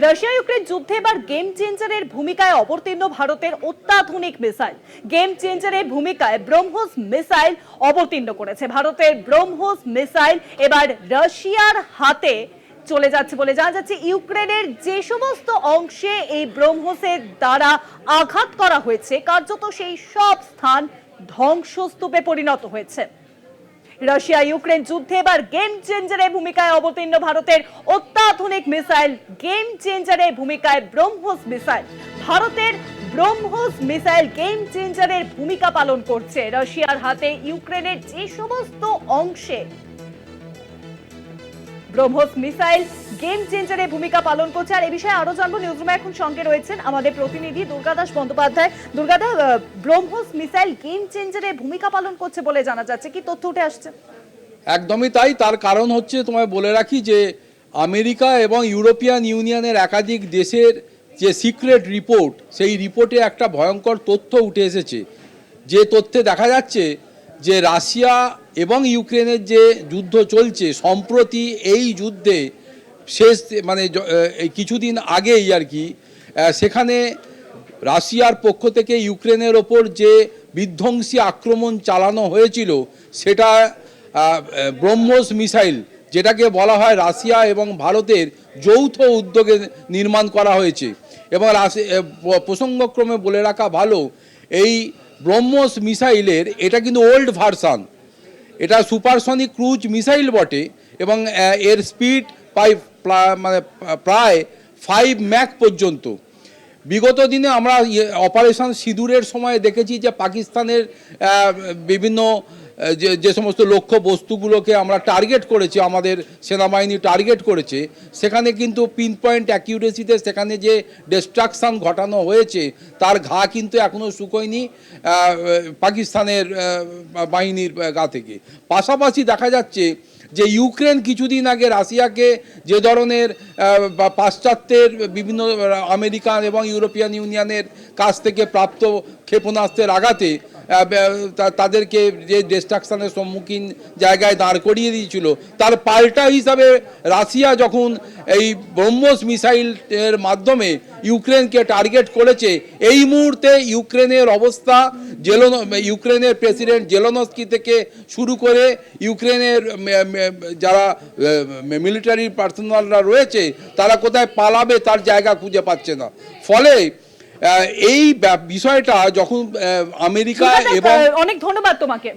Russia Ukraine যুদ্ধে এবার game চেঞ্জারের ভূমিকায় অবতীর্ণ ভারতের অত্যাধুনিক মিসাইল গেম চেঞ্জারের ভূমিকায় ব্রহ্মোস মিসাইল অবতীর্ণ করেছে ভারতের ব্রহ্মোস মিসাইল এবার রাশিয়ার হাতে চলে যাচ্ছে বলে জানা যাচ্ছে, ইউক্রেনের যে সমস্ত অংশে এই ব্রহ্মোসের দ্বারা আঘাত করা হয়েছে, কার্যত সেই সব স্থান ধ্বংসস্তূপে পরিণত হয়েছে। রাশিয়া ইউক্রেন যুদ্ধে এবার গেম চেঞ্জারের ভূমিকায় অবতীর্ণ ভারতের অত্যাধুনিক মিসাইল গেম চেঞ্জারের ভূমিকায় ব্রহ্মোস মিসাইল ভারতের ব্রহ্মোস মিসাইল গেম চেঞ্জারের ভূমিকা পালন করছে রাশিয়ার হাতে ইউক্রেনের যে সমস্ত অংশে। ব্রহ্মোস মিসাইল গেম চেঞ্জারের ভূমিকা পালন করছে। আর এ বিষয়ে আরও জানব। নিউজরুমে এখন সঙ্গে রয়েছেন আমাদের প্রতিনিধি দুর্গাদাস বন্দ্যোপাধ্যায়। দুর্গাদা ব্রহ্মোস মিসাইল গেম চেঞ্জারের ভূমিকা পালন করছে বলে জানা যাচ্ছে। কি তথ্য উঠে আসছে? একদমই তাই। তার কারণ হচ্ছে তোমায় বলে রাখি যে, আমেরিকা এবং ইউরোপিয়ান ইউনিয়নের একাধিক দেশের যে সিক্রেট রিপোর্ট, সেই রিপোর্টে একটা ভয়ঙ্কর তথ্য উঠে এসেছে। যে তথ্যে দেখা যাচ্ছে যে রাশিয়া এবং ইউক্রেনের যে যুদ্ধ চলছে, সম্প্রতি এই যুদ্ধে শেষ মানে কিছুদিন আগেই আর কি সেখানে রাশিয়ার পক্ষ থেকে ইউক্রেনের ওপর যে বিধ্বংসী আক্রমণ চালানো হয়েছিল, সেটা ব্রহ্মোস মিসাইল, যেটাকে বলা হয় রাশিয়া এবং ভারতের যৌথ উদ্যোগে নির্মাণ করা হয়েছে। এবং প্রসঙ্গক্রমে বলে রাখা ভালো, এই ব্রহ্মোস মিসাইলের, এটা কিন্তু ওল্ড ভার্সান। এটা সুপারসনিক ক্রুজ মিসাইল বটে এবং এর স্পিড প্রায় প্রা- মানে প্রায় ফাইভ ম্যাক পর্যন্ত। বিগত দিনে আমরা ইয়ে- অপারেশন সিঁদুরের সময় দেখেছি যে পাকিস্তানের বিভিন্ন যে যে সমস্ত লক্ষ্য বস্তুগুলোকে আমরা টার্গেট করেছি, আমাদের সেনাবাহিনী টার্গেট করেছে, সেখানে কিন্তু পিন পয়েন্ট অ্যাকিউরেসিতে সেখানে যে ডিস্ট্রাকশন ঘটানো হয়েছে, তার ঘা কিন্তু এখনও শুকোয়নি পাকিস্তানের বাহিনীর গা থেকে। পাশাপাশি দেখা যাচ্ছে যে ইউক্রেন কিছুদিন আগে রাশিয়াকে যে ধরনের পাশ্চাত্যের বিভিন্ন আমেরিকান এবং ইউরোপিয়ান ইউনিয়নের কাছ থেকে প্রাপ্ত ক্ষেপণাস্ত্রের আঘাতে তাদেরকে যে ডিস্ট্রাকশনের সম্মুখীন জায়গায় দাঁড় করিয়ে দিয়েছিল, তার পাল্টা হিসাবে রাশিয়া যখন এই ব্রহ্মোস মিসাইল এর মাধ্যমে ইউক্রেনকে টার্গেট করেছে, এই মুহূর্তে ইউক্রেনের অবস্থা জেলন, ইউক্রেনের প্রেসিডেন্ট জেলনস্কি থেকে শুরু করে ইউক্রেনের যারা মিলিটারি পার্সোনালরা রয়েছে, তারা কোথায় পালাবে তার জায়গা খুঁজে পাচ্ছে না। ফলে এই বিষয়টা যখন আমেরিকা এবং অনেক ধন্যবাদ তোমাকে।